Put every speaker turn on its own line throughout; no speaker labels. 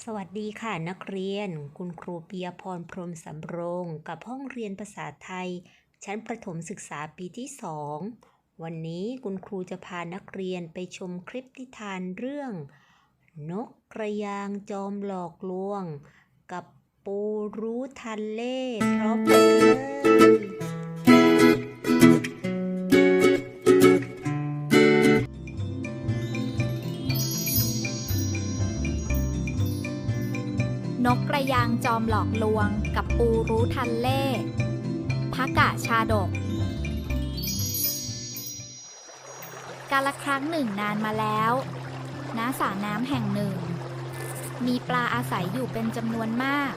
สวัสดีค่ะนักเรียน คุณครูปียพรพรมสำโรง กับห้องเรียนภาษาไทย ชั้นประถมศึกษาปีที่สองวันนี้คุณครูจะพานักเรียนไปชมคลิปนิทานเรื่อง นกกระยางจอมหลอกลวง กับปูรู้ทันเล่พร้อมกันเลย
กกระยางจอมหลอกลวง กับปูรู้ทันเล่พระกะชาดก กาละครั้งหนึ่งนานมาแล้วณสระน้ำแห่งหนึ่ง มีปลาอาศัยอยู่เป็นจำนวนมาก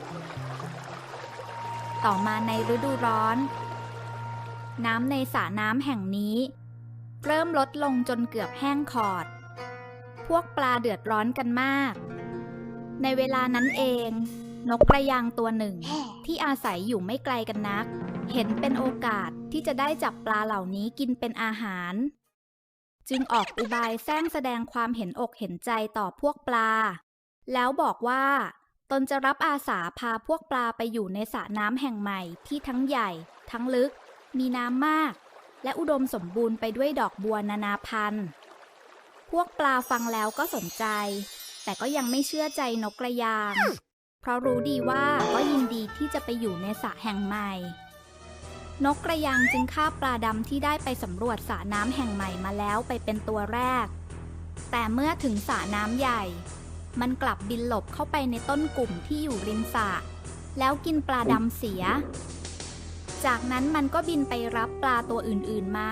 ต่อมาในฤดูร้อน น้ำในสระน้ำแห่งนี้ เริ่มลดลงจนเกือบแห้งขอด พวกปลาเดือดร้อนกันมาก ในเวลานั้นเอง นกกระยางตัวหนึ่ง ที่อาศัยอยู่ไม่ไกลกันนัก เห็นเป็นโอกาสที่จะได้จับปลาเหล่านี้กินเป็นอาหาร จึงออกอุบายแซงแสดงความเห็นอกเห็นใจต่อพวกปลา แล้วบอกว่า ตนจะรับอาสาพาพวกปลาไปอยู่ในสระน้ำแห่งใหม่ที่ทั้งใหญ่ ทั้งลึก มีน้ำมาก และอุดมสมบูรณ์ไปด้วยดอกบัวนานาพันธุ์ พวกปลาฟังแล้วก็สนใจ แต่ก็ยังไม่เชื่อใจนกกระยาง เพราะรู้ดีว่าก็ยินดีที่จะไปอยู่ในสระแห่งใหม่ นกกระยางจึงฆ่าปลาดำที่ได้ไปสำรวจสระน้ำแห่งใหม่มาแล้วไปเป็นตัวแรก แต่เมื่อถึงสระน้ำใหญ่ มันกลับบินหลบเข้าไปในต้นกลุ่มที่อยู่ริมสระแล้วกินปลาดำเสีย จากนั้นมันก็บินไปรับปลาตัวอื่นๆมา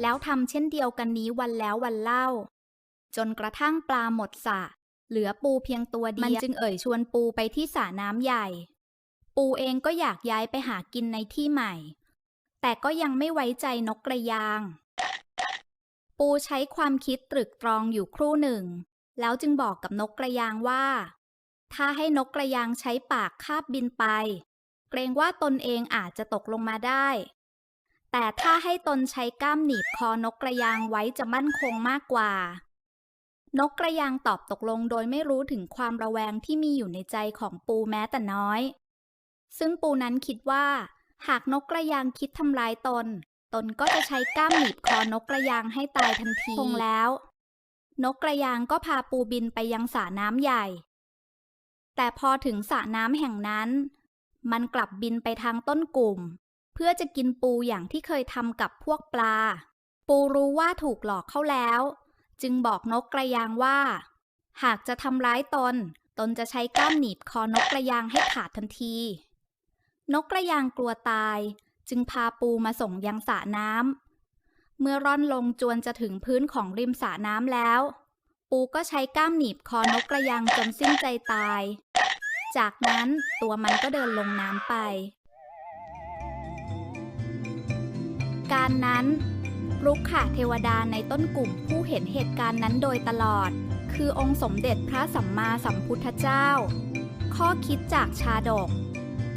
แล้วทำเช่นเดียวกันนี้วันแล้ววันเล่า จนกระทั่งปลาหมดสระ เหลือปูเพียงตัวเดียว มันจึงเอ่ยชวนปูไปที่สระน้ำใหญ่ ปูเองก็อยากย้ายไปหากินในที่ใหม่ แต่ก็ยังไม่ไว้ใจนกกระยาง ปูใช้ความคิดตรึกตรองอยู่ครู่หนึ่ง แล้วจึงบอกกับนกกระยางว่า ถ้าให้นกกระยางใช้ปากคาบบินไป เกรงว่าตนเองอาจจะตกลงมาได้ แต่ถ้าให้ตนใช้ก้ามหนีบคอนกกระยางไว้จะมั่นคงมากกว่า นกกระยางตอบตกลงโดยไม่รู้ถึงความระแวงที่มีอยู่ในใจของปูแม้แต่น้อย ซึ่งปูนั้นคิดว่า หากนกกระยางคิดทำร้ายตน ตนก็จะใช้ก้ามหนีบคอนกกระยางให้ตายทันทีคงแล้ว นกกระยางก็พาปูบินไปยังสระน้ำใหญ่ แต่พอถึงสระน้ำแห่งนั้น มันกลับบินไปทางต้นกลุ่ม เพื่อจะกินปูอย่างที่เคยทำกับพวกปลา ปูรู้ว่าถูกหลอกเข้าแล้ว จึงบอกนกกระยางว่า หากจะทำร้ายตน ตนจะใช้ก้ามหนีบคอนกกระยางให้ขาดทันที นกกระยางกลัวตาย จึงพาปูมาส่งยังสระน้ำเมื่อร่อนลงจวนจะถึงพื้นของริมสระน้ำแล้ว ปูก็ใช้ก้ามหนีบคอนกกระยางจนสิ้นใจตาย จากนั้นตัวมันก็เดินลงน้ำไป การนั้น รุกขะเทวดาในต้นกลุ่มผู้เห็นเหตุการณ์นั้นโดยตลอด คือองค์สมเด็จพระสัมมาสัมพุทธเจ้า ข้อคิดจากชาดก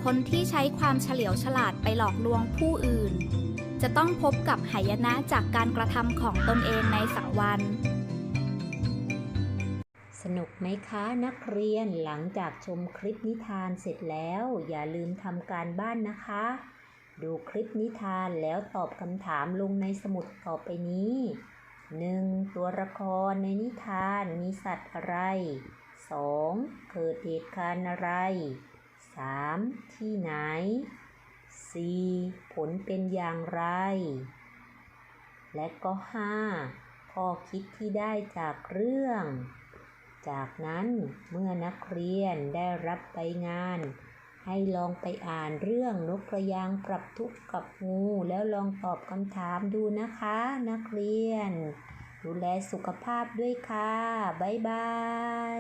คนที่ใช้ความเฉลียวฉลาดไปหลอกลวงผู้อื่น จะต้องพบกับหายนะจากการกระทำของตนเองในสักวัน
สนุกไหมคะนักเรียนหลังจากชมคลิปนิทานเสร็จแล้ว อย่าลืมทำการบ้านนะคะ ดูคลิปนิทานแล้วตอบคำถามลงในสมุดต่อไปนี้ 1. ตัวละครในนิทานมีสัตว์อะไร 2. เกิดเหตุการณ์อะไร 3. ที่ไหน 4. ผลเป็นอย่างไร และก็ 5. ข้อคิดที่ได้จากเรื่อง จากนั้นเมื่อนักเรียนได้รับไปงาน ให้ลองไปอ่านเรื่องนกกระยางปรับทุกข์กับงูแล้วลองตอบคำถามดูนะคะ นักเรียน ดูแลสุขภาพด้วยค่ะ บ๊ายบาย